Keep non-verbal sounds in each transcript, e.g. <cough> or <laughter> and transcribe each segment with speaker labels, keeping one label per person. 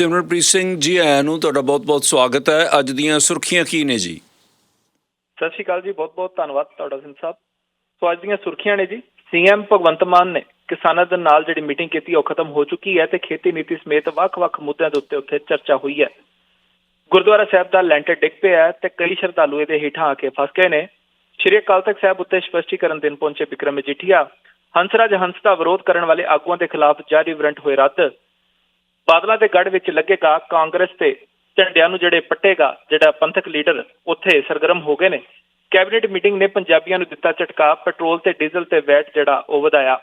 Speaker 1: ਸਿਮਰਨਪ੍ਰੀਤ ਸਿੰਘ ਜੀ ਆਇਆਂ ਨੂੰ ਤੁਹਾਡਾ ਬਹੁਤ-ਬਹੁਤ ਸਵਾਗਤ ਹੈ। ਅੱਜ ਦੀਆਂ ਸੁਰਖੀਆਂ ਕੀ ਨੇ ਜੀ?
Speaker 2: ਸਤਿ ਸ਼੍ਰੀ ਅਕਾਲ ਜੀ, ਬਹੁਤ ਬਹੁਤ ਧੰਨਵਾਦ ਤੁਹਾਡਾ ਸਿੰਘ ਸਾਹਿਬ। ਸੋ ਅੱਜ ਦੀਆਂ ਸੁਰਖੀਆਂ ਨੇ ਜੀ। ਸੀਐਮ ਭਗਵੰਤ ਮਾਨ ਨੇ ਕਿਸਾਨਾਂ ਦੇ ਨਾਲ ਜਿਹੜੀ ਮੀਟਿੰਗ ਕੀਤੀ, ਉਹ ਖਤਮ ਹੋ ਚੁੱਕੀ ਹੈ ਤੇ ਖੇਤੀ ਨੀਤੀ ਸਮੇਤ ਵੱਖ-ਵੱਖ ਮੁੱਦਿਆਂ ਦੇ ਉੱਤੇ ਉੱਥੇ ਚਰਚਾ ਹੋਈ ਹੈ। ਗੁਰਦੁਆਰਾ ਸਾਹਿਬ ਦਾ ਲੈਂਟਰ ਡਿੱਗ ਪਿਆ ਤੇ ਕਈ ਸ਼ਰਧਾਲੂ ਇਹਦੇ ਹੇਠਾਂ ਆ ਕੇ ਫਸ ਗਏ ਨੇ। ਸ਼੍ਰੀ ਅਕਾਲ ਤਖਤ ਸਾਹਿਬ ਉੱਤੇ ਸਪਸ਼ਟੀਕਰਨ ਦੇਣ ਪਹੁੰਚੇ ਵਿਕਰਮ ਮਜੀਠੀਆ ਹੰਸਰਾਜ ਹੰਸ ਦਾ ਵਿਰੋਧ ਕਰਨ ਵਾਲੇ ਆਗੂਆਂ ਦੇ ਖਿਲਾਫ ਜਾਰੀ ਵਾਰੰਟ ਹੋਏ ਰੱਦ। ਬਾਦਲਾਂ ਦੇ ਗੜ ਵਿੱਚ ਲੱਗੇਗਾ ਕਾਂਗਰਸ ਤੇ ਝੰਡਿਆਂ ਨੂੰ ਜਿਹੜੇ ਪੱਟੇਗਾ, ਜਿਹੜਾ ਪੰਥਕ ਲੀਡਰ ਉੱਥੇ ਸਰਗਰਮ ਹੋ ਗਏ ਨੇ। ਕੈਬਨਿਟ ਮੀਟਿੰਗ ਨੇ ਪੰਜਾਬੀਆਂ ਨੂੰ ਦਿੱਤਾ ਝਟਕਾ, ਪੈਟਰੋਲ ਤੇ ਡੀਜ਼ਲ ਤੇ ਵੈਟ ਜਿਹੜਾ ਉਹ ਵਧਾਇਆ।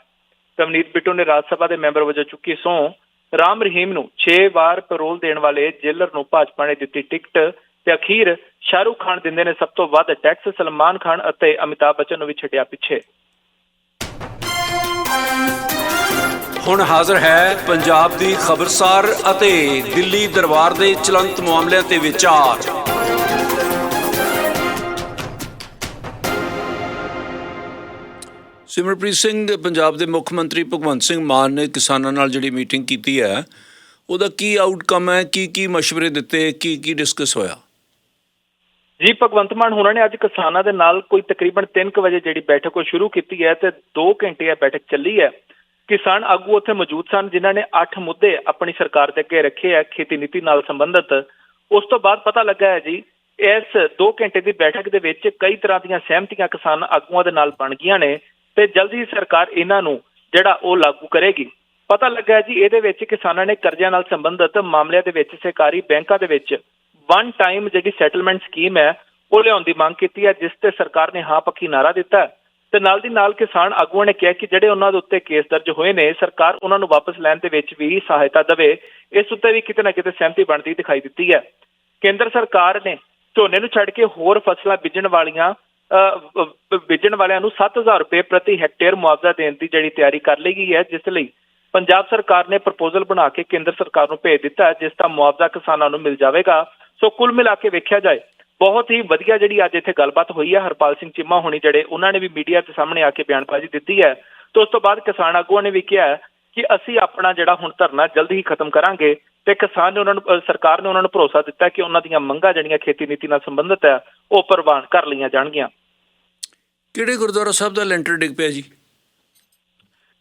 Speaker 2: ਕਮਨੀਤ ਬਿੱਟੂ ਨੇ ਰਾਜ ਸਭਾ ਦੇ ਮੈਂਬਰ ਵਜੋਂ ਚੁੱਕੀ ਸਹੁੰ। ਰਾਮ ਰਹੀਮ ਨੂੰ 6 ਵਾਰ ਪੈਰੋਲ ਦੇਣ ਵਾਲੇ ਜੇਲਰ ਨੂੰ ਭਾਜਪਾ ਨੇ ਦਿੱਤੀ ਟਿਕਟ ਤੇ ਅਖੀਰ ਸ਼ਾਹਰੁਖ ਖਾਨ ਦਿੰਦੇ ਨੇ ਸਭ ਤੋਂ ਵੱਧ ਟੈਕਸ, ਸਲਮਾਨ ਖਾਨ ਅਤੇ ਅਮਿਤਾਭ ਬੱਚਨ ਨੂੰ ਵੀ ਛੱਡਿਆ ਪਿੱਛੇ।
Speaker 1: ਹੁਣ ਹਾਜ਼ਰ ਹੈ ਪੰਜਾਬ ਦੀ ਖਬਰਸਾਰ ਅਤੇ ਦਿੱਲੀ ਦਰਬਾਰ ਦੇ ਚਲੰਤ ਮਾਮਲਿਆਂ ਤੇ ਵਿਚਾਰ। ਸਿਮਰਪ੍ਰੀਤ ਸਿੰਘ, ਪੰਜਾਬ ਦੇ ਮੁੱਖ ਮੰਤਰੀ ਭਗਵੰਤ ਸਿੰਘ ਮਾਨ ਨੇ ਕਿਸਾਨਾਂ ਨਾਲ ਜਿਹੜੀ ਮੀਟਿੰਗ ਕੀਤੀ ਹੈ, ਉਹਦਾ ਕੀ ਆਊਟਕਮ ਹੈ, ਕੀ ਕੀ مشਵਰੇ ਦਿੱਤੇ, ਕੀ ਕੀ ਡਿਸਕਸ ਹੋਇਆ?
Speaker 2: ਜੀ, ਭਗਵੰਤ ਮਾਨ ਹੋਰਾਂ ਨੇ ਅੱਜ ਕਿਸਾਨਾਂ ਦੇ ਨਾਲ ਕੋਈ ਤਕਰੀਬਨ 3:00 ਵਜੇ ਜਿਹੜੀ ਬੈਠਕ ਉਹ ਸ਼ੁਰੂ ਕੀਤੀ ਹੈ ਤੇ 2 ਘੰਟੇ ਇਹ ਬੈਠਕ ਚੱਲੀ ਹੈ। ਕਿਸਾਨ ਆਗੂ ਉੱਥੇ ਮੌਜੂਦ ਸਨ, ਜਿਨ੍ਹਾਂ ਨੇ 8 ਮੁੱਦੇ ਆਪਣੀ ਸਰਕਾਰ ਦੇ ਅੱਗੇ ਰੱਖੇ ਹੈ ਖੇਤੀ ਨੀਤੀ ਨਾਲ ਸੰਬੰਧਿਤ। ਉਸ ਤੋਂ ਬਾਅਦ ਪਤਾ ਲੱਗਾ ਹੈ ਜੀ, ਇਸ 2 ਘੰਟੇ ਦੀ ਬੈਠਕ ਦੇ ਵਿੱਚ ਕਈ ਤਰ੍ਹਾਂ ਦੀਆਂ ਸਹਿਮਤੀਆਂ ਕਿਸਾਨ ਆਗੂਆਂ ਦੇ ਨਾਲ ਬਣ ਗਈਆਂ ਨੇ ਤੇ ਜਲਦੀ ਸਰਕਾਰ ਇਹਨਾਂ ਨੂੰ ਜਿਹੜਾ ਉਹ ਲਾਗੂ ਕਰੇਗੀ। ਪਤਾ ਲੱਗਾ ਜੀ, ਇਹਦੇ ਵਿੱਚ ਕਿਸਾਨਾਂ ਨੇ ਕਰਜ਼ਿਆਂ ਨਾਲ ਸੰਬੰਧਿਤ ਮਾਮਲਿਆਂ ਦੇ ਵਿੱਚ ਸਹਿਕਾਰੀ ਬੈਂਕਾਂ ਦੇ ਵਿੱਚ ਵਨ ਟਾਈਮ ਜਿਹੜੀ ਸੈਟਲਮੈਂਟ ਸਕੀਮ ਹੈ, ਉਹ ਲਿਆਉਣ ਦੀ ਮੰਗ ਕੀਤੀ ਹੈ, ਜਿਸ ਤੇ ਸਰਕਾਰ ਨੇ ਹਾਂ ਪੱਕੀ ਨਾਰਾ ਦਿੱਤਾ ਤੇ ਨਾਲ ਦੀ ਨਾਲ ਕਿਸਾਨ ਆਗੂਆਂ ਨੇ ਕਿਹਾ ਕਿ ਜਿਹੜੇ ਉਹਨਾਂ ਦੇ ਉੱਤੇ ਕੇਸ ਦਰਜ ਹੋਏ ਨੇ ਸਰਕਾਰ ਉਹਨਾਂ ਨੂੰ ਵਾਪਸ ਲੈਣ ਦੇ ਵਿੱਚ ਵੀ ਸਹਾਇਤਾ ਦੇਵੇ। ਇਸ ਉੱਤੇ ਵੀ ਕਿਤੇ ਨਾ ਕਿਤੇ ਸਹਿਮਤੀ ਬਣਦੀ ਦਿਖਾਈ ਦਿੱਤੀ ਹੈ। ਕੇਂਦਰ ਸਰਕਾਰ ਨੇ ਝੋਨੇ ਨੂੰ ਛੱਡ ਕੇ ਹੋਰ ਫਸਲਾਂ ਬੀਜਣ ਵਾਲੀਆਂ ਅਹ, ਬੀਜਣ ਵਾਲਿਆਂ ਨੂੰ 7000 ਰੁਪਏ ਪ੍ਰਤੀ ਹੈਕਟੇਅਰ ਮੁਆਵਜ਼ਾ ਦੇਣ ਦੀ ਜਿਹੜੀ ਤਿਆਰੀ ਕਰ ਲਈ ਗਈ ਹੈ ਜਿਸ ਲਈ ਪੰਜਾਬ ਸਰਕਾਰ ਨੇ ਪ੍ਰਪੋਜ਼ਲ ਬਣਾ ਕੇ ਕੇਂਦਰ ਸਰਕਾਰ ਨੂੰ ਭੇਜ ਦਿੱਤਾ ਜਿਸ ਦਾ ਮੁਆਵਜ਼ਾ ਕਿਸਾਨਾਂ ਨੂੰ ਮਿਲ ਜਾਵੇਗਾ। ਸੋ ਕੁੱਲ ਮਿਲਾ ਕੇ ਵੇਖਿਆ ਜਾਏ ਬਹੁਤ ਹੀ ਵਧੀਆ ਜਿਹੜੀ ਅੱਜ ਇੱਥੇ ਗੱਲਬਾਤ ਹੋਈ ਹੈ ਹਰਪਾਲ ਸਿੰਘ ਚੀਮਾ ਹੋਣੀ ਜਿਹੜੇ ਉਹਨਾਂ ਨੇ ਵੀ ਮੀਡੀਆ ਦੇ ਸਾਹਮਣੇ ਆ ਕੇ ਬਿਆਨਬਾਜ਼ੀ ਦਿੱਤੀ ਹੈ। ਤੇ ਉਸ ਤੋਂ ਬਾਅਦ ਕਿਸਾਨ ਆਗੂਆਂ ਨੇ ਵੀ ਕਿਹਾ ਕਿ ਅਸੀਂ ਆਪਣਾ ਜਿਹੜਾ ਹੁਣ ਧਰਨਾ ਜਲਦੀ ਹੀ ਖਤਮ ਕਰਾਂਗੇ ਤੇ ਕਿਸਾਨ ਨੇ ਉਹਨਾਂ ਨੂੰ ਸਰਕਾਰ ਨੇ ਉਹਨਾਂ ਨੂੰ ਭਰੋਸਾ ਦਿੱਤਾ ਕਿ ਉਹਨਾਂ ਦੀਆਂ ਮੰਗਾਂ ਜਿਹੜੀਆਂ ਖੇਤੀ ਨੀਤੀ ਨਾਲ ਸੰਬੰਧਿਤ ਹੈ ਉਹ ਪ੍ਰਵਾਨ ਕਰ ਲਈਆਂ ਜਾਣਗੀਆਂ।
Speaker 1: ਕਿਹੜੇ ਗੁਰਦੁਆਰਾ ਸਾਹਿਬ ਦਾ ਲੈਂਟਰ ਡਿੱਗ ਪਿਆ ਜੀ?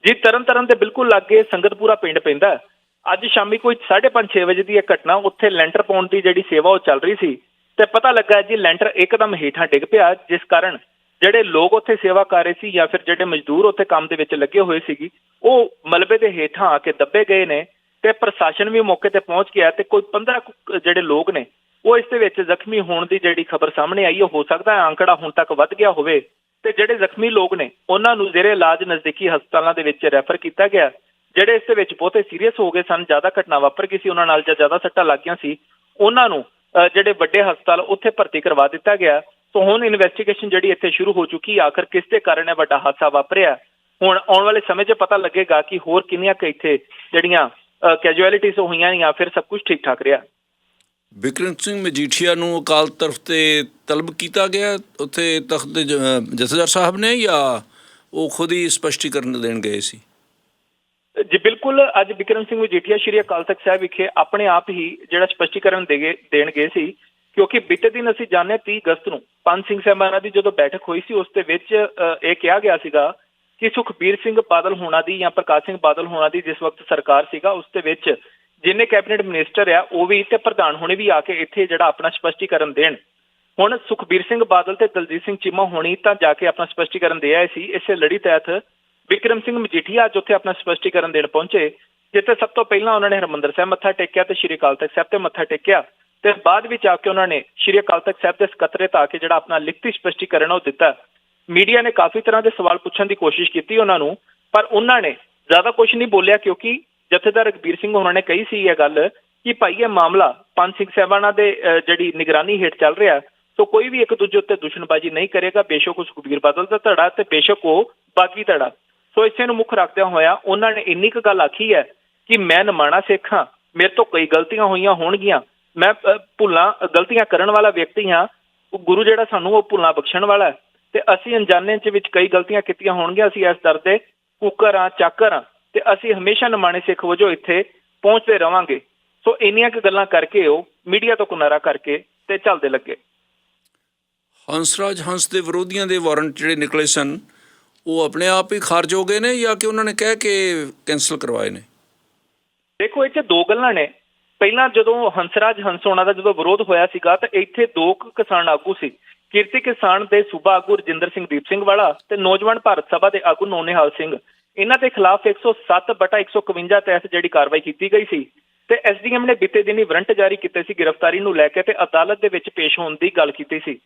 Speaker 2: ਜੀ ਤਰਨ ਤਾਰਨ ਦੇ ਬਿਲਕੁਲ ਲਾਗੇ ਸੰਗਤਪੁਰਾ ਪਿੰਡ ਪੈਂਦਾ। ਅੱਜ ਸ਼ਾਮੀ ਕੋਈ 5:30 ਵਜੇ ਦੀ ਇਹ ਘਟਨਾ ਉੱਥੇ ਲੈਂਟਰ ਪਾਉਣ ਦੀ ਜਿਹੜੀ ਸੇਵਾ ਉਹ ਚੱਲ ਰਹੀ ਸੀ। ਤੇ ਪਤਾ ਲੱਗਾ ਜੀ, ਲੈਂਟਰ ਇੱਕਦਮ ਹੇਠਾਂ ਡਿੱਗ ਪਿਆ, ਜਿਸ ਕਾਰਨ ਜਿਹੜੇ ਲੋਕ ਉੱਥੇ ਸੇਵਾ ਕਰ ਰਹੇ ਸੀ ਜਾਂ ਫਿਰ ਜਿਹੜੇ ਮਜ਼ਦੂਰ ਉੱਥੇ ਕੰਮ ਦੇ ਵਿੱਚ ਲੱਗੇ ਹੋਏ ਸੀਗੀ, ਉਹ ਮਲਬੇ ਦੇ ਹੇਠਾਂ ਆ ਕੇ ਦੱਬੇ ਗਏ ਨੇ ਤੇ ਪ੍ਰਸ਼ਾਸਨ ਵੀ ਮੌਕੇ ਤੇ ਪਹੁੰਚ ਗਿਆ ਤੇ ਕੋਈ 15 ਜਿਹੜੇ ਲੋਕ ਨੇ, ਉਹ ਇਸ ਦੇ ਵਿੱਚ ਜ਼ਖਮੀ ਹੋਣ ਦੀ ਜਿਹੜੀ ਖਬਰ ਸਾਹਮਣੇ ਆਈ ਹੈ ਹੋ ਸਕਦਾ ਹੈ ਅੰਕੜਾ ਹੁਣ ਤੱਕ ਵੱਧ ਗਿਆ ਹੋਵੇ। ਤੇ ਜਿਹੜੇ ਜ਼ਖਮੀ ਲੋਕ ਨੇ, ਉਹਨਾਂ ਨੂੰ ਜ਼ੇਰੇ ਇਲਾਜ ਨਜ਼ਦੀਕੀ ਹਸਪਤਾਲਾਂ ਦੇ ਵਿੱਚ ਰੈਫਰ ਕੀਤਾ ਗਿਆ। ਜਿਹੜੇ ਇਸ ਦੇ ਵਿੱਚ ਬਹੁਤੇ ਸੀਰੀਅਸ ਹੋ ਗਏ ਸਨ, ਜ਼ਿਆਦਾ ਘਟਨਾ ਵਾਪਰ ਗਈ ਸੀ, ਉਹਨਾਂ ਨਾਲ ਜਾਂ ਜ਼ਿਆਦਾ ਸੱਟਾਂ ਲੱਗੀਆਂ ਸੀ, ਉਹਨਾਂ ਨੂੰ ਜਿਹੜੇ ਵੱਡੇ ਹਸਪਤਾਲ ਉੱਥੇ ਭਰਤੀ ਕਰਵਾ ਦਿੱਤਾ ਗਿਆ। ਸੋ ਹੁਣ ਇਨਵੈਸਟੀਗੇਸ਼ਨ ਜਿਹੜੀ ਇੱਥੇ ਸ਼ੁਰੂ ਹੋ ਚੁੱਕੀ ਆਖਰ ਕਿਸ ਦੇ ਕਾਰਨ ਇਹ ਵੱਡਾ ਹਾਦਸਾ ਵਾਪਰਿਆ? ਹੁਣ ਆਉਣ ਵਾਲੇ ਸਮੇਂ 'ਚ ਪਤਾ ਲੱਗੇਗਾ ਕਿ ਹੋਰ ਕਿੰਨੀਆਂ ਕੁ ਇੱਥੇ ਜਿਹੜੀਆਂ ਕੈਜੁਅਲਿਟੀਜ਼ ਹੋਈਆਂ ਜਾਂ ਫਿਰ ਸਭ ਕੁਝ ਠੀਕ ਠਾਕ ਰਿਹਾ।
Speaker 1: ਵਿਕਰਮ ਸਿੰਘ ਮਜੀਠੀਆ ਨੂੰ ਅਕਾਲ ਤਰਫ ਤੇ ਤਲਬ ਕੀਤਾ ਗਿਆ? ਉੱਥੇ ਤਖਤ ਜਥੇਦਾਰ ਸਾਹਿਬ ਨੇ ਜਾਂ ਉਹ ਖੁਦ ਹੀ ਸਪਸ਼ਟੀਕਰਨ ਦੇਣ ਗਏ ਸੀ?
Speaker 2: ਜੀ, ਬਿਲਕੁਲ ਅੱਜ ਵਿਕਰਮ ਸਿੰਘ ਮਜੀਠੀਆ ਸ਼੍ਰੀ ਅਕਾਲ ਤਖਤ ਸਾਹਿਬ ਵਿਖੇ ਆਪਣੇ ਆਪ ਹੀ ਜਿਹੜਾ ਸਪਸ਼ਟੀਕਰਨ ਦੇਗੇ ਦੇਣ ਗਏ ਸੀ, ਕਿਉਂਕਿ ਬੀਤੇ ਦਿਨ ਅਸੀਂ ਜਾਣਿਆ 30 ਅਗਸਤ ਨੂੰ ਪੰਜ ਸਿੰਘ ਸਾਹਿਬਾਨਾਂ ਦੀ ਜਦੋਂ ਬੈਠਕ ਹੋਈ ਸੀ, ਉਸ ਦੇ ਵਿੱਚ ਇਹ ਕਿਹਾ ਗਿਆ ਸੀਗਾ ਕਿ ਸੁਖਬੀਰ ਸਿੰਘ ਬਾਦਲ ਹੋਣਾ ਦੀ ਜਾਂ ਪ੍ਰਕਾਸ਼ ਸਿੰਘ ਬਾਦਲ ਹੋਣਾ ਦੀ ਜਿਸ ਵਕਤ ਸਰਕਾਰ ਸੀਗਾ, ਉਸ ਦੇ ਵਿੱਚ ਜਿੰਨੇ ਕੈਬਨਿਟ ਮਿਨਿਸਟਰ ਆ, ਉਹ ਵੀ ਤੇ ਪ੍ਰਧਾਨ ਹੋਣੇ ਵੀ ਆ ਕੇ ਇੱਥੇ ਜਿਹੜਾ ਆਪਣਾ ਸਪਸ਼ਟੀਕਰਨ ਦੇਣ। ਹੁਣ ਸੁਖਬੀਰ ਸਿੰਘ ਬਾਦਲ ਤੇ ਦਲਜੀਤ ਸਿੰਘ ਚੀਮਾ ਹੋਣੀ ਤਾਂ ਜਾ ਕੇ ਆਪਣਾ ਸਪਸ਼ਟੀਕਰਨ ਦੇ ਆਏ ਸੀ, ਇਸੇ ਲੜੀ ਤਹਿਤ ਵਿਕਰਮ ਸਿੰਘ ਮਜੀਠੀਆ ਅੱਜ ਉੱਥੇ ਆਪਣਾ ਸਪਸ਼ਟੀਕਰਨ ਦੇਣ ਪਹੁੰਚੇ, ਜਿੱਥੇ ਸਭ ਤੋਂ ਪਹਿਲਾਂ ਉਹਨਾਂ ਨੇ ਹਰਮੰਦਰ ਸਾਹਿਬ ਮੱਥਾ ਟੇਕਿਆ ਤੇ ਸ਼੍ਰੀ ਅਕਾਲ ਤਖਤ ਸਾਹਿਬ ਤੇ ਮੱਥਾ ਟੇਕਿਆ ਤੇ ਬਾਅਦ ਵਿੱਚ ਆ ਕੇ ਉਹਨਾਂ ਨੇ ਸ਼੍ਰੀ ਅਕਾਲ ਤਖਤ ਸਾਹਿਬ ਦੇ ਸਕੱਤਰੇਤ ਆ ਕੇ ਜਿਹੜਾ ਆਪਣਾ ਲਿਖਤੀ ਸਪਸ਼ਟੀਕਰਨ ਉਹ ਦਿੱਤਾ। ਮੀਡੀਆ ਨੇ ਕਾਫੀ ਤਰ੍ਹਾਂ ਦੇ ਸਵਾਲ ਪੁੱਛਣ ਦੀ ਕੋਸ਼ਿਸ਼ ਕੀਤੀ ਉਹਨਾਂ ਨੂੰ, ਪਰ ਉਹਨਾਂ ਨੇ ਜ਼ਿਆਦਾ ਕੁਝ ਨਹੀਂ ਬੋਲਿਆ ਕਿਉਂਕਿ ਜਥੇਦਾਰ ਰਘਬੀਰ ਸਿੰਘ ਉਹਨਾਂ ਨੇ ਕਹੀ ਸੀ ਇਹ ਗੱਲ ਕਿ ਭਾਈ ਇਹ ਮਾਮਲਾ ਪੰਜ ਸਿੰਘ ਸਾਹਿਬਾਨਾਂ ਦੇ ਜਿਹੜੀ ਨਿਗਰਾਨੀ ਹੇਠ ਚੱਲ ਰਿਹਾ, ਸੋ ਕੋਈ ਵੀ ਇੱਕ ਦੂਜੇ ਉੱਤੇ ਦੁਸ਼ਮਣਬਾਜ਼ੀ ਨਹੀਂ ਕਰੇਗਾ, ਬੇਸ਼ੱਕ ਉਹ ਸੁਖਬੀਰ ਬਾਦਲ ਦਾ ਧੜਾ ਤੇ ਬੇਸ਼ੱਕ ਉਹ ਬਾਗੀ ਧੜਾ। ਸੋ ਇਸੇ ਨੂੰ ਮੁੱਖ ਰੱਖਦਿਆਂ ਹੋਇਆ ਉਹਨਾਂ ਨੇ ਇੰਨੀ ਕੁ ਗੱਲ ਆਖੀ ਹੈ ਕਿ ਮੈਂ ਨਮਾਣਾ ਸਿੱਖ ਮੇਰੇ ਤੋਂ ਕਈ ਗਲਤੀਆਂ ਹੋਈਆਂ ਹੋਣਗੀਆਂ। ਮੈਂ ਭੁੱਲਾਂ, ਗਲਤੀਆਂ ਕਰਨ ਵਾਲਾ ਵਿਅਕਤੀ ਹਾਂ। ਉਹ ਗੁਰੂ ਜਿਹੜਾ ਸਾਨੂੰ ਉਹ ਭੁੱਲਾਂ ਬਖਸ਼ਣ ਵਾਲਾ ਤੇ ਅਸੀਂ ਅਣਜਾਣੇ ਚ ਵਿੱਚ ਕਈ ਗਲਤੀਆਂ ਕੀਤੀਆਂ ਹੋਣਗੀਆਂ, ਅਸੀਂ ਇਸ ਦਰ ਦੇ ਕੁੱਕਰ ਹਾਂ ਚਾਕਰ ਹਾਂ ਤੇ ਅਸੀਂ ਹਮੇਸ਼ਾ ਨਮਾਣੇ ਸਿੱਖ ਵਜੋਂ ਇੱਥੇ ਪਹੁੰਚਦੇ ਰਵਾਂਗੇ। ਸੋ ਇੰਨੀਆਂ ਕੁ ਗੱਲਾਂ ਕਰਕੇ ਉਹ ਮੀਡੀਆ ਤੋਂ ਕੁਨਾਰਾ ਕਰਕੇ ਤੇ ਚੱਲਦੇ ਲੱਗੇ।
Speaker 1: ਹੰਸਰਾਜ ਹੰਸ ਦੇ ਵਿਰੋਧੀਆਂ ਦੇ ਵਾਰੰਟ ਜਿਹੜੇ ਨਿਕਲੇ ਸਨ ਉਹ ਆਪਣੇ ਆਪ ਹੀ ਖਾਰਜ ਹੋ ਗਏ ਨੇ ਜਾਂ ਕਿ ਉਹਨਾਂ ਨੇ ਕਹਿ ਕੇ ਕੈਨਸਲ ਕਰਵਾਏ ਨੇ?
Speaker 2: ਦੇਖੋ ਇਹ ਦੋ ਗੱਲਾਂ ਨੇ। ਪਹਿਲਾਂ ਜਦੋਂ ਹੰਸਰਾਜ ਹੰਸ ਦਾ ਜਦੋਂ ਵਿਰੋਧ ਹੋਇਆ ਸੀਗਾ, ਤਾਂ ਇੱਥੇ ਦੋ ਕਿਸਾਨ ਆਗੂ ਸੀ। ਕਿਰਤੀ ਕਿਸਾਨ ਦੇ ਸੂਬਾ ਆਗੂ ਰਜਿੰਦਰ ਸਿੰਘ ਦੀਪ ਸਿੰਘ ਵਾਲਾ ਤੇ ਨੌਜਵਾਨ ਭਾਰਤ ਸਭਾ ਦੇ ਆਗੂ ਨੋਨੇਹਾਲ ਸਿੰਘ। ਇਹਨਾਂ ਦੇ ਖਿਲਾਫ 107 ਬਟਾ 151 ਤਹਿਤ ਜਿਹੜੀ ਕਾਰਵਾਈ ਕੀਤੀ ਗਈ ਸੀ। ਤੇ ਐਸਡੀਐਮ ਨੇ ਬੀਤੇ ਦਿਨੀ ਵਾਰੰਟ ਜਾਰੀ ਕੀਤੇ ਸੀ ਗ੍ਰਿਫਤਾਰੀ ਨੂੰ ਲੈ ਕੇ ਤੇ ਅਦਾਲਤ ਦੇ ਵਿੱਚ ਪੇਸ਼ ਹੋਣ ਦੀ ਗੱਲ ਕੀਤੀ ਸੀ।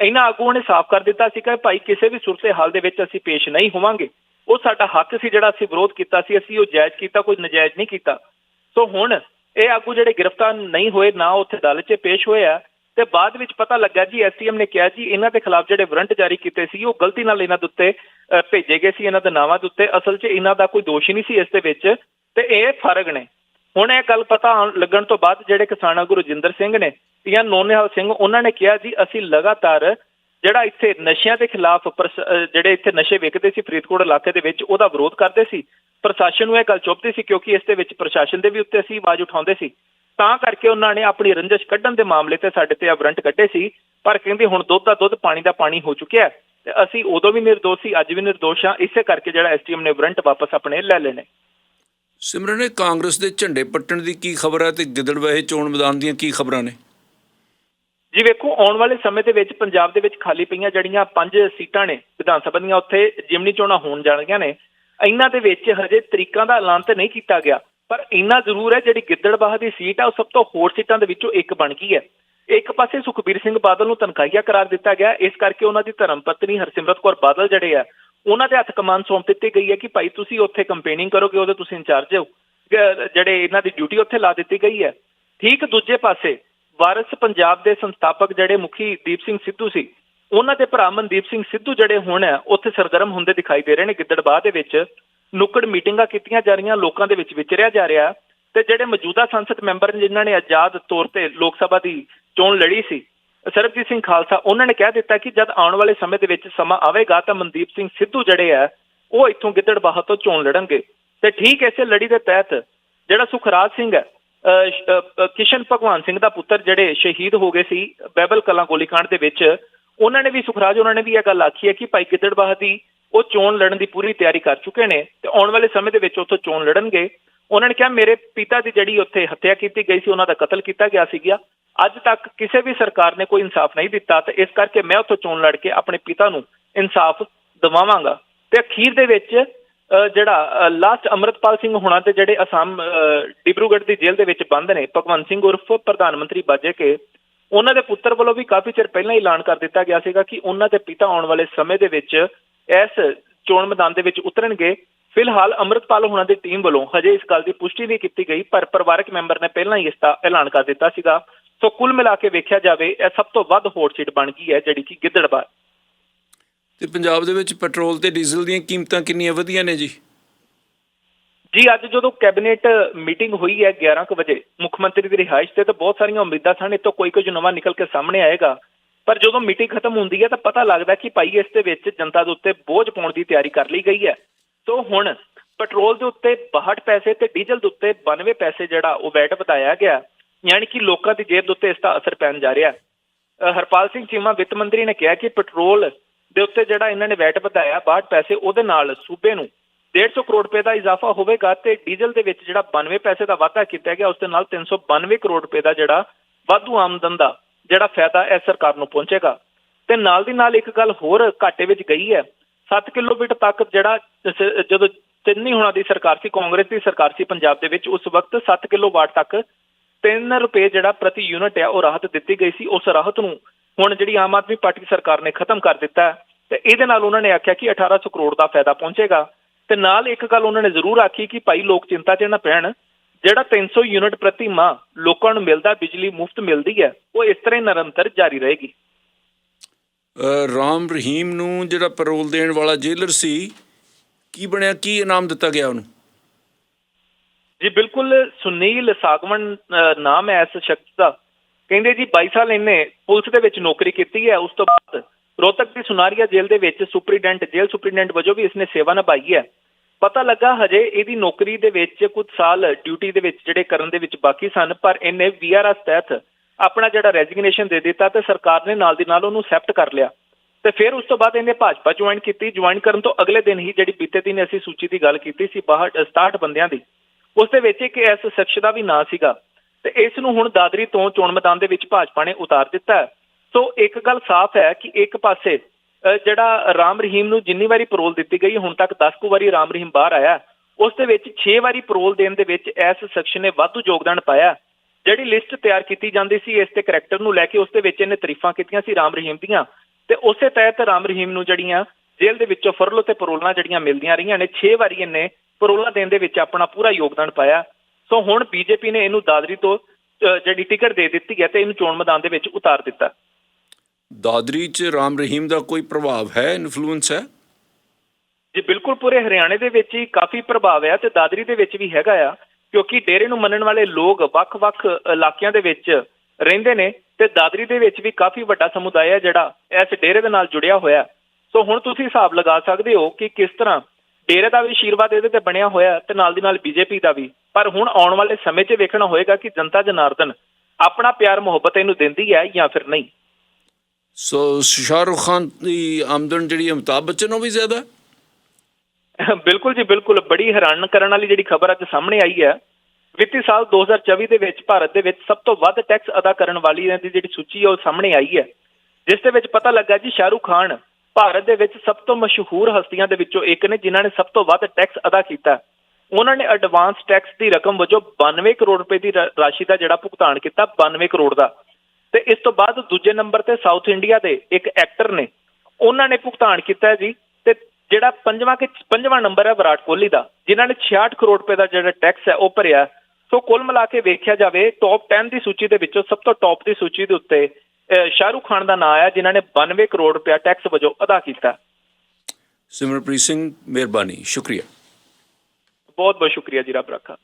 Speaker 2: ਇਹਨਾਂ ਆਗੂਆਂ ਨੇ ਸਾਫ਼ ਕਰ ਦਿੱਤਾ ਸੀ ਕਿ ਭਾਈ ਕਿਸੇ ਵੀ ਸੂਰਤ ਹਾਲ ਦੇ ਵਿੱਚ ਅਸੀਂ ਪੇਸ਼ ਨਹੀਂ ਹੋਵਾਂਗੇ। ਉਹ ਸਾਡਾ ਹੱਕ ਸੀ ਜਿਹੜਾ ਅਸੀਂ ਵਿਰੋਧ ਕੀਤਾ ਸੀ, ਅਸੀਂ ਉਹ ਜਾਇਜ਼ ਕੀਤਾ, ਕੋਈ ਨਜਾਇਜ਼ ਨਹੀਂ ਕੀਤਾ। ਸੋ ਹੁਣ ਇਹ ਆਗੂ ਜਿਹੜੇ ਗ੍ਰਿਫਤਾਰ ਨਹੀਂ ਹੋਏ, ਨਾ ਉੱਥੇ ਅਦਾਲਤ 'ਚ ਪੇਸ਼ ਹੋਏ ਆ, ਤੇ ਬਾਅਦ ਵਿੱਚ ਪਤਾ ਲੱਗਾ ਜੀ ਐਸਟੀਐਮ ਨੇ ਕਿਹਾ ਜੀ, ਇਹਨਾਂ ਦੇ ਖਿਲਾਫ ਜਿਹੜੇ ਵਾਰੰਟ ਜਾਰੀ ਕੀਤੇ ਸੀ, ਉਹ ਗਲਤੀ ਨਾਲ ਇਹਨਾਂ ਦੇ ਉੱਤੇ ਭੇਜੇ ਗਏ ਸੀ, ਇਹਨਾਂ ਦੇ ਨਾਵਾਂ ਦੇ ਉੱਤੇ। ਅਸਲ 'ਚ ਇਹਨਾਂ ਦਾ ਕੋਈ ਦੋਸ਼ ਹੀ ਨਹੀਂ ਸੀ ਇਸ ਦੇ ਵਿੱਚ, ਤੇ ਇਹ ਫ਼ਰਕ ਨੇ। ਹੁਣ ਇਹ ਗੱਲ ਪਤਾ ਆਉਣ- ਲੱਗਣ ਤੋਂ ਬਾਅਦ ਜਿਹੜੇ ਕਿਸਾਨ ਆਗੂ ਰਜਿੰਦਰ ਸਿੰਘ ਨੇ ਜਾਂ ਨੋਨੇਹਾਲ ਸਿੰਘ, ਉਹਨਾਂ ਨੇ ਕਿਹਾ ਜੀ, ਅਸੀਂ ਲਗਾਤਾਰ ਜਿਹੜਾ ਇੱਥੇ ਨਸ਼ਿਆਂ ਦੇ ਖਿਲਾਫ ਜਿਹੜੇ ਇੱਥੇ ਨਸ਼ੇ ਵਿਕਦੇ ਸੀ ਫਰੀਦਕੋਟ ਇਲਾਕੇ ਦੇ ਵਿੱਚ, ਉਹਦਾ ਵਿਰੋਧ ਕਰਦੇ ਸੀ। ਪ੍ਰਸ਼ਾਸਨ ਨੂੰ ਇਹ ਗੱਲ ਚੁੱਭਦੀ ਸੀ, ਕਿਉਂਕਿ ਇਸ ਦੇ ਵਿੱਚ ਪ੍ਰਸ਼ਾਸਨ ਦੇ ਵੀ ਉੱਤੇ ਅਸੀਂ ਆਵਾਜ਼ ਉਠਾਉਂਦੇ ਸੀ। ਤਾਂ ਕਰਕੇ ਉਹਨਾਂ ਨੇ ਆਪਣੀ ਰੰਜਿਸ਼ ਕੱਢਣ ਦੇ ਮਾਮਲੇ ਤੇ ਸਾਡੇ ਤੇ ਵਾਰੰਟ ਕੱਢੇ ਸੀ, ਪਰ ਕਹਿੰਦੇ ਹੁਣ ਦੁੱਧ ਦਾ ਦੁੱਧ, ਪਾਣੀ ਦਾ ਪਾਣੀ ਹੋ ਚੁੱਕਿਆ ਤੇ ਅਸੀਂ ਉਦੋਂ ਵੀ ਨਿਰਦੋਸ਼ ਸੀ, ਅੱਜ ਵੀ ਨਿਰਦੋਸ਼ ਹਾਂ। ਇਸੇ ਕਰਕੇ ਜਿਹੜਾ ਐਸਟੀਐਮ ਨੇ ਵਾਰੰਟ ਵਾਪਸ ਆਪਣੇ ਲੈ ਲੈਣੇ
Speaker 1: ਸਿਮਰਨ, ਇਹ ਕਾਂਗਰਸ ਦੇ ਝੰਡੇ ਪੱਟਣ ਦੀ ਕੀ ਖਬਰ ਹੈ ਤੇ ਗਿੱਦੜਵਾਹੇ ਚੋਣ ਮੈਦਾਨ ਦੀਆਂ ਕੀ ਖਬਰਾਂ ਨੇ?
Speaker 2: ਜੀ ਵੇਖੋ, ਆਉਣ ਵਾਲੇ ਸਮੇਂ ਦੇ ਵਿੱਚ ਪੰਜਾਬ ਦੇ ਵਿੱਚ ਖਾਲੀ ਪਈਆਂ ਜਿਹੜੀਆਂ ਪੰਜ ਸੀਟਾਂ ਨੇ ਵਿਧਾਨ ਸਭਾ ਦੀਆਂ, ਉੱਥੇ ਜਿਮਨੀ ਚੋਣਾਂ ਹੋਣ ਜਾਣਗੀਆਂ ਨੇ। ਇਹਨਾਂ ਦੇ ਵਿੱਚ ਹਜੇ ਤਰੀਕਾਂ ਦਾ ਐਲਾਨ ਤਾਂ ਨਹੀਂ ਕੀਤਾ ਗਿਆ, ਪਰ ਇੰਨਾ ਜ਼ਰੂਰ ਹੈ ਜਿਹੜੀ ਗਿੱਦੜਬਾਹ ਦੀ ਸੀਟ ਆ, ਉਹ ਸਭ ਤੋਂ ਹੋਰ ਸੀਟਾਂ ਦੇ ਵਿੱਚੋਂ ਇੱਕ ਬਣ ਗਈ ਹੈ। ਇੱਕ ਪਾਸੇ ਸੁਖਬੀਰ ਸਿੰਘ ਬਾਦਲ ਨੂੰ ਤਨਖਾਹੀਆ ਕਰਾਰ ਦਿੱਤਾ ਗਿਆ, ਇਸ ਕਰਕੇ ਉਹਨਾਂ ਦੀ ਧਰਮ ਪਤਨੀ ਹਰਸਿਮਰਤ ਕੌਰ ਬਾਦਲ ਜਿਹੜੇ ਆ, ਉਹਨਾਂ ਦੇ ਹੱਥ ਕਮਾਨ ਸੌਂਪ ਦਿੱਤੀ ਗਈ ਹੈ ਕਿ ਭਾਈ ਤੁਸੀਂ ਉੱਥੇ ਕੰਪੇਨਿੰਗ ਕਰੋਗੇ, ਉਹਦੇ ਤੁਸੀਂ ਇੰਚਾਰਜ ਹੋ। ਜਿਹੜੇ ਇਹਨਾਂ ਦੀ ਡਿਊਟੀ ਉੱਥੇ ਲਾ ਦਿੱਤੀ ਗਈ ਹੈ। ਠੀਕ ਦੂਜੇ ਪਾਸੇ ਵਾਰਿਸ ਪੰਜਾਬ ਦੇ ਸੰਸਥਾਪਕ ਜਿਹੜੇ ਮੁਖੀ ਦੀਪ ਸਿੰਘ ਸਿੱਧੂ ਸੀ, ਉਹਨਾਂ ਦੇ ਭਰਾ ਮਨਦੀਪ ਸਿੰਘ ਸਿੱਧੂ ਜਿਹੜੇ ਹੁਣ ਆ ਉੱਥੇ ਸਰਗਰਮ ਹੁੰਦੇ ਦਿਖਾਈ ਦੇ ਰਹੇ ਨੇ ਗਿੱਦੜਬਾਹ ਦੇ ਵਿੱਚ ਨੁੱਕੜ ਮੀਟਿੰਗਾਂ ਕੀਤੀਆਂ ਜਾ ਰਹੀਆਂ, ਲੋਕਾਂ ਦੇ ਵਿੱਚ ਵਿਚਰਿਆ ਜਾ ਰਿਹਾ ਤੇ ਜਿਹੜੇ ਮੌਜੂਦਾ ਸੰਸਦ ਮੈਂਬਰ ਨੇ, ਜਿਨ੍ਹਾਂ ਨੇ ਆਜ਼ਾਦ ਤੌਰ ਤੇ ਲੋਕ ਸਭਾ ਦੀ ਚੋਣ ਲੜੀ ਸੀ, ਸਰਬਜੀਤ ਸਿੰਘ ਖਾਲਸਾ, ਉਹਨਾਂ ਨੇ ਕਹਿ ਦਿੱਤਾ ਕਿ ਜਦ ਆਉਣ ਵਾਲੇ ਸਮੇਂ ਦੇ ਵਿੱਚ ਸਮਾਂ ਆਵੇਗਾ ਤਾਂ ਮਨਦੀਪ ਸਿੰਘ ਸਿੱਧੂ ਜਿਹੜੇ ਆ ਉਹ ਇੱਥੋਂ ਗਿੱਦੜਬਾਹ ਤੋਂ ਚੋਣ ਲੜਨਗੇ। ਤੇ ਠੀਕ ਇਸੇ ਲੜੀ ਦੇ ਤਹਿਤ ਜਿਹੜਾ ਸੁਖਰਾਜ ਸਿੰਘ ਹੈ ਕਿਸ਼ਨ ਭਗਵਾਨ ਸਿੰਘ ਦਾ ਪੁੱਤਰ ਜਿਹੜੇ ਸ਼ਹੀਦ ਹੋ ਗਏ ਸੀ ਬਹਿਬਲ ਕਲਾਂ ਗੋਲੀकांड ਦੇ ਵਿੱਚ, ਉਹਨਾਂ ਨੇ ਵੀ ਸੁਖਰਾਜ, ਉਹਨਾਂ ਨੇ ਵੀ ਇਹ ਗੱਲ ਆਖੀ ਹੈ ਕਿ ਭਾਈ ਗਿੱਦੜਬਾਹ ਦੀ ਉਹ ਚੋਣ ਲੜਨ ਦੀ ਪੂਰੀ ਤਿਆਰੀ ਕਰ ਚੁੱਕੇ ਨੇ ਤੇ ਆਉਣ ਵਾਲੇ ਸਮੇਂ ਦੇ ਵਿੱਚ ਉੱਥੋਂ ਚੋਣ ਲੜਨਗੇ। ਉਹਨਾਂ ਨੇ ਕਿਹਾ, ਮੇਰੇ ਪਿਤਾ ਦੀ ਜਿਹੜੀ ਉੱਥੇ ਹੱਤਿਆ ਕੀਤੀ ਗਈ ਸੀ, ਉਹਨਾਂ ਦਾ ਕਤਲ ਕੀਤਾ ਗਿਆ ਸੀਗਾ ਅੱਜ ਤੱਕ ਕਿਸੇ ਵੀ ਸਰਕਾਰ ਨੇ ਕੋਈ ਇਨਸਾਫ ਨਹੀਂ ਦਿੱਤਾ ਤੇ ਇਸ ਕਰਕੇ ਮੈਂ ਉੱਥੋਂ ਚੋਣ ਲੜ ਕੇ ਆਪਣੇ ਪਿਤਾ ਨੂੰ ਇਨਸਾਫ ਦਿਵਾਵਾਂਗਾ। ਤੇ ਅਖੀਰ ਦੇ ਵਿੱਚ ਜਿਹੜਾ ਲਾਸਟ ਅਮਰਤਪਾਲ ਸਿੰਘ ਹੋਣਾ ਤੇ ਜਿਹੜੇ ਅਸਾਮ, ਅਹ ਡਿਬਰੂਗੜ੍ਹ ਦੀ ਜੇਲ੍ਹ ਦੇ ਵਿੱਚ ਬੰਦ ਨੇ, ਭਗਵੰਤ ਸਿੰਘ ਉਰਫ ਪ੍ਰਧਾਨ ਮੰਤਰੀ ਬਾਜੇ ਕੇ, ਉਹਨਾਂ ਦੇ ਪੁੱਤਰ ਵੱਲੋਂ ਵੀ ਕਾਫੀ ਚਿਰ ਪਹਿਲਾਂ ਹੀ ਐਲਾਨ ਕਰ ਦਿੱਤਾ ਗਿਆ ਸੀਗਾ ਕਿ ਉਹਨਾਂ ਦੇ ਪਿਤਾ ਆਉਣ ਵਾਲੇ ਸਮੇਂ ਦੇ ਵਿੱਚ ਇਸ ਚੋਣ ਮੈਦਾਨ ਦੇ ਵਿੱਚ ਉਤਰਨਗੇ। ਫਿਲਹਾਲ ਅਮਰਤਪਾਲ ਹੁਣਾਂ ਦੀ ਟੀਮ ਵੱਲੋਂ ਹਜੇ ਇਸ ਗੱਲ ਦੀ ਪੁਸ਼ਟੀ ਨਹੀਂ ਕੀਤੀ ਗਈ, ਪਰ ਪਰਿਵਾਰਕ ਮੈਂਬਰ ਨੇ ਪਹਿਲਾਂ ਹੀ ਇਸ ਦਾ ਐਲਾਨ ਕਰ ਦਿੱਤਾ ਸੀਗਾ। ਸੋ ਕੁੱਲ ਮਿਲਾ ਕੇ ਵੇਖਿਆ ਜਾਵੇ, ਇਹ ਸਭ ਤੋਂ ਵੱਧ ਹੌਟ ਸੀਟ ਬਣ ਗਈ ਹੈ, ਜਿਹੜੀ ਕਿ ਗਿੱਦੜਬਾਹ।
Speaker 1: ਤੇ ਪੰਜਾਬ ਦੇ ਵਿੱਚ ਪੈਟਰੋਲ ਤੇ ਡੀਜ਼ਲ ਦੀਆਂ ਕੀਮਤਾਂ ਕਿੰਨੀਆਂ ਵਧੀਆਂ ਨੇ ਜੀ?
Speaker 2: ਜੀ, ਅੱਜ ਜਦੋਂ ਕੈਬਨਿਟ ਮੀਟਿੰਗ ਹੋਈ ਹੈ 11 ਵਜੇ, ਮੁੱਖ ਮੰਤਰੀ ਦੀ ਰਿਹਾਇਸ਼ ਤੇ ਤਾਂ ਬਹੁਤ ਸਾਰੀਆਂ ਉਮੀਦਾਂ ਸਨ ਇਹ ਤੋਂ ਕੋਈ ਕੁਝ ਨਵਾਂ ਨਿਕਲ ਕੇ ਸਾਹਮਣੇ ਆਏਗਾ। ਪਰ ਜਦੋਂ ਮੀਟਿੰਗ ਖਤਮ ਹੁੰਦੀ ਹੈ ਤਾਂ ਪਤਾ ਲੱਗਦਾ ਕਿ ਭਾਈ ਇਸ ਦੇ ਵਿੱਚ ਜਨਤਾ ਦੇ ਉੱਤੇ ਬੋਝ ਪਾਉਣ ਦੀ ਤਿਆਰੀ ਕਰ ਲਈ ਗਈ ਹੈ। ਸੋ ਹੁਣ ਪੈਟਰੋਲ ਦੇ ਉੱਤੇ 62 ਪੈਸੇ ਤੇ ਡੀਜ਼ਲ ਦੇ ਉੱਤੇ 92 ਪੈਸੇ ਜਿਹੜਾ ਉਹ ਵੈਟ ਵਧਾਇਆ ਗਿਆ, ਯਾਨੀ ਕਿ ਲੋਕਾਂ ਦੀ ਜੇਬ ਦੇ ਉੱਤੇ ਇਸ ਦਾ ਅਸਰ ਪੈਣ ਜਾ ਰਿਹਾ। ਹੈ ਹਰਪਾਲ ਸਿੰਘ ਚੀਮਾ ਵਿੱਤ ਮੰਤਰੀ ਨੇ ਕਿਹਾ ਕਿ ਪੈਟਰੋਲ ਦੇ ਉੱਤੇ ਜਿਹੜਾ ਇਹਨਾਂ ਨੇ ਵੈਟ ਵਧਾਇਆ 62 ਪੈਸੇ ਉਹਦੇ ਨਾਲ ਸੂਬੇ ਨੂੰ। 150 ਕਰੋੜ ਰੁਪਏ ਦਾ ਇਜ਼ਾਫਾ ਹੋਵੇਗਾ ਤੇ ਡੀਜ਼ਲ ਦੇ ਵਿੱਚ ਜਿਹੜਾ 92 ਪੈਸੇ ਦਾ ਵਾਧਾ ਕੀਤਾ ਗਿਆ, ਉਸ ਦੇ ਨਾਲ 392 ਕਰੋੜ ਰੁਪਏ ਦਾ ਜਿਹੜਾ ਵਾਧੂ ਆਮਦਨ ਦਾ ਜਿਹੜਾ ਫਾਇਦਾ ਇਸ ਸਰਕਾਰ ਨੂੰ ਪਹੁੰਚੇਗਾ। ਤੇ ਨਾਲ ਦੀ ਨਾਲ ਇੱਕ ਗੱਲ ਹੋਰ ਘਾਟੇ ਵਿੱਚ ਗਈ ਹੈ। 7 ਕਿਲੋਮੀਟਰ ਤੱਕ ਜਿਹੜਾ ਜਦੋਂ ਚੰਨੀ ਹੋਣਾ ਦੀ ਸਰਕਾਰ ਸੀ, ਕਾਂਗਰਸ ਦੀ ਸਰਕਾਰ ਸੀ ਪੰਜਾਬ ਦੇ ਵਿੱਚ, ਉਸ ਵਕਤ 7 ਕਿਲੋਵਾਟ ਤੱਕ 3 ਰੁਪਏ ਜਿਹੜਾ ਪ੍ਰਤੀ ਯੂਨਿਟ ਹੈ, ਉਹ ਰਾਹਤ ਦਿੱਤੀ ਗਈ ਸੀ। ਉਸ ਰਾਹਤ ਨੂੰ ਹੁਣ ਜਿਹੜੀ ਆਮ ਆਦਮੀ ਪਾਰਟੀ ਸਰਕਾਰ ਨੇ ਖਤਮ ਕਰ ਦਿੱਤਾ ਤੇ ਇਹਦੇ ਨਾਲ ਉਹਨਾਂ ਨੇ ਆਖਿਆ ਕਿ 1800 ਕਰੋੜ ਦਾ ਫਾਇਦਾ ਪਹੁੰਚੇਗਾ। ਤੇ ਨਾਲ ਇੱਕ ਗੱਲ ਉਹਨਾਂ ਨੇ ਜ਼ਰੂਰ ਆਖੀ ਕਿ ਭਾਈ ਲੋਕ ਚਿੰਤਾ 'ਚ ਨਾ ਪੈਣ ਜਿਹੜਾ 300 ਯੂਨਿਟ ਪ੍ਰਤੀ ਮਾਹ ਲੋਕਾਂ ਨੂੰ ਮਿਲਦਾ ਬਿਜਲੀ ਮੁਫਤ ਮਿਲਦੀ ਹੈ ਉਹ ਇਸ ਤਰ੍ਹਾਂ ਹੀ ਨਿਰੰਤਰ ਜਾਰੀ ਰਹੇਗੀ।
Speaker 1: ਰਾਮ ਰਹੀਮ ਨੂੰ ਜਿਹੜਾ ਪੈਰੋਲ ਦੇਣ ਵਾਲਾ ਜੇਲਰ ਸੀ ਕੀ ਬਣਿਆ ਕੀ ਇਨਾਮ ਦਿੱਤਾ ਗਿਆ ਉਹਨੂੰ?
Speaker 2: ਜੀ ਬਿਲਕੁਲ ਸੁਨੀਲ ਸਾਗਵਨ ਨਾਮ ਹੈ ਇਸ ਸ਼ਖਸ ਦਾ। ਕਹਿੰਦੇ ਜੀ 22 ਸਾਲ ਇਹਨੇ ਪੁਲਿਸ ਦੇ ਵਿੱਚ ਨੌਕਰੀ ਕੀਤੀ ਹੈ, ਉਸ ਤੋਂ ਬਾਅਦ ਰੋਹਤਕ ਦੀ ਸੁਨਾਰੀਆ ਜੇਲ੍ਹ ਦੇ ਵਿੱਚ ਸੁਪਰੀਡੈਂਟ, ਜੇਲ੍ਹ ਸੁਪਰੀਡੈਂਟ ਵਜੋਂ ਵੀ ਇਸਨੇ ਸੇਵਾ ਨਿਭਾਈ ਹੈ। ਪਤਾ ਲੱਗਾ ਹਜੇ ਇਹਦੀ ਨੌਕਰੀ ਦੇ ਵਿੱਚ ਕੁਝ ਸਾਲ ਡਿਊਟੀ ਦੇ ਵਿੱਚ ਜਿਹੜੇ ਕਰਨ ਦੇ ਵਿੱਚ ਬਾਕੀ ਸਨ, ਪਰ ਇਹਨੇ ਵੀਆਰਐਸ ਤਹਿਤ ਆਪਣਾ ਜਿਹੜਾ ਰੈਜ਼ਿਗਨੇਸ਼ਨ ਦੇ ਦਿੱਤਾ ਤੇ ਸਰਕਾਰ ਨੇ ਨਾਲ ਦੀ ਨਾਲ ਉਹਨੂੰ ਐਕਸੈਪਟ ਕਰ ਲਿਆ। ਤੇ ਫਿਰ ਉਸ ਤੋਂ ਬਾਅਦ ਇਹਨੇ ਭਾਜਪਾ ਜੁਆਇਨ ਕੀਤੀ। ਜੁਆਇਨ ਕਰਨ ਤੋਂ ਅਗਲੇ ਦਿਨ ਹੀ ਜਿਹੜੀ ਬੀਤੇ ਦਿਨ ਅਸੀਂ ਸੂਚੀ ਦੀ ਗੱਲ ਕੀਤੀ ਸੀ 62 67 ਬੰਦਿਆਂ ਦੀ। ਉਸ ਦੇ ਵਿੱਚ ਇੱਕ ਇਸ ਸ਼ਖਸ ਦਾ ਵੀ ਨਾਂ ਸੀਗਾ। ਤੇ ਇਸ ਨੂੰ ਹੁਣ ਦਾਦਰੀ ਤੋਂ ਚੋਣ ਮੈਦਾਨ ਦੇ ਵਿੱਚ ਭਾਜਪਾ ਨੇ ਉਤਾਰ ਦਿੱਤਾ ਸੋ ਇੱਕ ਗੱਲ ਸਾਫ਼ ਹੈ ਕਿ ਇੱਕ ਪਾਸੇ ਜਿਹੜਾ ਰਾਮ ਰਹੀਮ ਨੂੰ ਜਿੰਨੀ ਵਾਰੀ ਪਰੋਲ ਦਿੱਤੀ ਗਈ, ਹੁਣ ਤੱਕ 10 ਕੁ ਵਾਰੀ ਰਾਮ ਰਹੀਮ ਬਾਹਰ ਆਇਆ ਉਸ ਦੇ ਵਿੱਚ 6 ਵਾਰੀ ਪਰੋਲ ਦੇਣ ਦੇ ਵਿੱਚ ਇਸ ਸ਼ਖਸ ਨੇ ਵਾਧੂ ਯੋਗਦਾਨ ਪਾਇਆ ਜਿਹੜੀ ਲਿਸਟ ਤਿਆਰ ਕੀਤੀ ਜਾਂਦੀ ਸੀ, ਇਸ ਤੇ ਕਰੈਕਟਰ ਨੂੰ ਲੈ ਕੇ ਉਸ ਦੇ ਵਿੱਚ ਇਹਨੇ ਤਾਰੀਫਾਂ ਕੀਤੀਆਂ ਸੀ ਰਾਮ ਰਹੀਮ ਦੀਆਂ। ਤੇ ਉਸੇ ਤਹਿਤ ਰਾਮ ਰਹੀਮ ਨੂੰ ਜਿਹੜੀਆਂ ਜੇਲ੍ਹ ਦੇ ਵਿੱਚੋਂ ਫਰਲੋ ਤੇ ਪਰੋਲਾਂ ਜਿਹੜੀਆਂ ਮਿਲਦੀਆਂ ਰਹੀਆਂ ਨੇ 6 ਵਾਰੀ ਇਹਨੇ ਪਰੋਲਾਂ ਦੇਣ ਦੇ ਵਿੱਚ ਆਪਣਾ ਪੂਰਾ ਯੋਗਦਾਨ ਪਾਇਆ। ਸੋ ਹੁਣ ਬੀਜੇਪੀ ਨੇ ਇਹਨੂੰ ਦਾਦਰੀ ਤੋਂ ਜਿਹੜੀ ਟਿਕਟ ਦੇ ਦਿੱਤੀ ਹੈ ਤੇ ਇਹਨੂੰ ਚੋਣ ਮੈਦਾਨ ਦੇ ਵਿੱਚ ਉਤਾਰ ਦਿੱਤਾ।
Speaker 1: ਦਾਦਰੀ 'ਚ ਰਾਮ ਰਹੀਮ ਦਾ ਕੋਈ ਪ੍ਰਭਾਵ ਹੈ ਇਨਫਲੂਐਂਸ ਹੈ?
Speaker 2: ਜੀ ਬਿਲਕੁਲ ਪੂਰੇ ਹਰਿਆਣੇ ਦੇ ਵਿੱਚ ਹੀ ਕਾਫੀ ਪ੍ਰਭਾਵ ਹੈ ਤੇ ਦਾਦਰੀ ਦੇ ਵਿੱਚ ਵੀ ਹੈਗਾ ਆ ਕਿਉਂਕਿ ਡੇਰੇ ਨੂੰ ਮੰਨਣ ਵਾਲੇ ਲੋਕ ਵੱਖ-ਵੱਖ ਇਲਾਕਿਆਂ ਦੇ ਵਿੱਚ ਰਹਿੰਦੇ ਨੇ ਤੇ ਦਾਦਰੀ ਦੇ ਵਿੱਚ ਵੀ ਕਾਫੀ ਵੱਡਾ ਸਮੁਦਾਇ ਹੈ ਜਿਹੜਾ ਇਸ ਡੇਰੇ ਦੇ ਨਾਲ ਜੁੜਿਆ ਹੋਇਆ। ਸੋ ਹੁਣ ਤੁਸੀਂ ਹਿਸਾਬ ਲਗਾ ਸਕਦੇ ਹੋ ਕਿ ਕਿਸ ਤਰ੍ਹਾਂ ਡੇਰੇ ਦਾ ਵੀ ਆਸ਼ੀਰਵਾਦ ਇਹਦੇ ਤੇ ਬਣਿਆ ਹੋਇਆ ਤੇ ਨਾਲ ਦੀ ਨਾਲ ਬੀਜੇਪੀ ਦਾ ਵੀ। ਪਰ ਹੁਣ ਆਉਣ ਵਾਲੇ ਸਮੇਂ 'ਚ ਵੇਖਣਾ ਹੋਏਗਾ ਕਿ ਜਨਤਾ ਜਨਾਰਦਨ ਆਪਣਾ ਪਿਆਰ ਮੁਹੱਬਤ ਇਹਨੂੰ ਦਿੰਦੀ ਹੈ ਜਾਂ ਫਿਰ ਨਹੀਂ।
Speaker 1: ਸੋ ਸ਼ਾਹਰੁਖ ਖਾਨ ਦੀ ਆਮਦਨ ਜਿਹੜੀ ਅਮਿਤਾਭ ਬੱਚਨ ਉਹ ਵੀ ਜ਼ਿਆਦਾ? <laughs>
Speaker 2: ਬਿਲਕੁਲ ਜੀ ਬਿਲਕੁਲ। ਬੜੀ ਹੈਰਾਨ ਕਰਨ ਵਾਲੀ ਜਿਹੜੀ ਖਬਰ ਅੱਜ ਸਾਹਮਣੇ ਆਈ ਹੈ। ਵਿੱਤੀ ਸਾਲ 2024 ਦੇ ਵਿੱਚ ਭਾਰਤ ਦੇ ਵਿੱਚ ਸਭ ਤੋਂ ਵੱਧ ਟੈਕਸ ਅਦਾ ਕਰਨ ਵਾਲੀ ਦੀ ਜਿਹੜੀ ਸੂਚੀ ਹੈ ਉਹ ਸਾਹਮਣੇ ਆਈ ਹੈ। ਜਿਸ ਦੇ ਵਿੱਚ ਪਤਾ ਲੱਗਾ ਜੀ ਸ਼ਾਹਰੁਖ ਖਾਨ ਭਾਰਤ ਦੇ ਵਿੱਚ ਸਭ ਤੋਂ ਮਸ਼ਹੂਰ ਹਸਤੀਆਂ ਦੇ ਵਿੱਚੋਂ ਇੱਕ ਨੇ ਜਿਨ੍ਹਾਂ ਨੇ ਸਭ ਤੋਂ ਵੱਧ ਟੈਕਸ ਅਦਾ ਕੀਤਾ। ਉਹਨਾਂ ਨੇ ਐਡਵਾਂਸ ਟੈਕਸ ਦੀ ਰਕਮ ਵਜੋਂ 92 ਕਰੋੜ ਰੁਪਏ ਦੀ ਰਾਸ਼ੀ ਦਾ ਜਿਹੜਾ ਭੁਗਤਾਨ ਕੀਤਾ 92 ਕਰੋੜ ਦਾ। ਤੇ ਇਸ ਤੋਂ ਬਾਅਦ ਦੂਜੇ ਨੰਬਰ ਤੇ ਸਾਊਥ ਇੰਡੀਆ ਦੇ ਇੱਕ ਐਕਟਰ ਨੇ ਉਹਨਾਂ ਨੇ ਭੁਗਤਾਨ ਕੀਤਾ ਜੀ ਤੇ ਜਿਹੜਾ ਪੰਜਵਾਂ ਕਿ ਪੰਜਵਾਂ ਨੰਬਰ ਹੈ ਵਿਰਾਟ ਕੋਹਲੀ ਦਾ ਜਿਨ੍ਹਾਂ ਨੇ 66 ਕਰੋੜ ਰੁਪਏ ਦਾ ਜਿਹੜਾ ਟੈਕਸ ਹੈ ਉਹ ਭਰਿਆ। ਸੋ ਕੁੱਲ ਮਿਲਾ ਕੇ ਵੇਖਿਆ ਜਾਵੇ ਟੌਪ 10 ਦੀ ਸੂਚੀ ਦੇ ਵਿੱਚੋਂ ਸਭ ਤੋਂ ਟੌਪ ਦੀ ਸੂਚੀ ਦੇ ਉੱਤੇ ਅਹ, ਸ਼ਾਹਰੁਖ ਖਾਨ ਦਾ ਨਾਮ ਆਇਆ ਜਿਨ੍ਹਾਂ ਨੇ 92 ਕਰੋੜ ਰੁਪਏ ਟੈਕਸ ਵਜੋਂ ਅਦਾ ਕੀਤਾ।
Speaker 1: ਸਿਮਰਪ੍ਰੀਤ ਸਿੰਘ ਮਿਹਰਬਾਨੀ ਸ਼ੁਕਰੀਆ।
Speaker 2: ਬਹੁਤ ਬਹੁਤ ਸ਼ੁਕਰੀਆ ਜੀ ਰੱਬ ਰੱਖਾ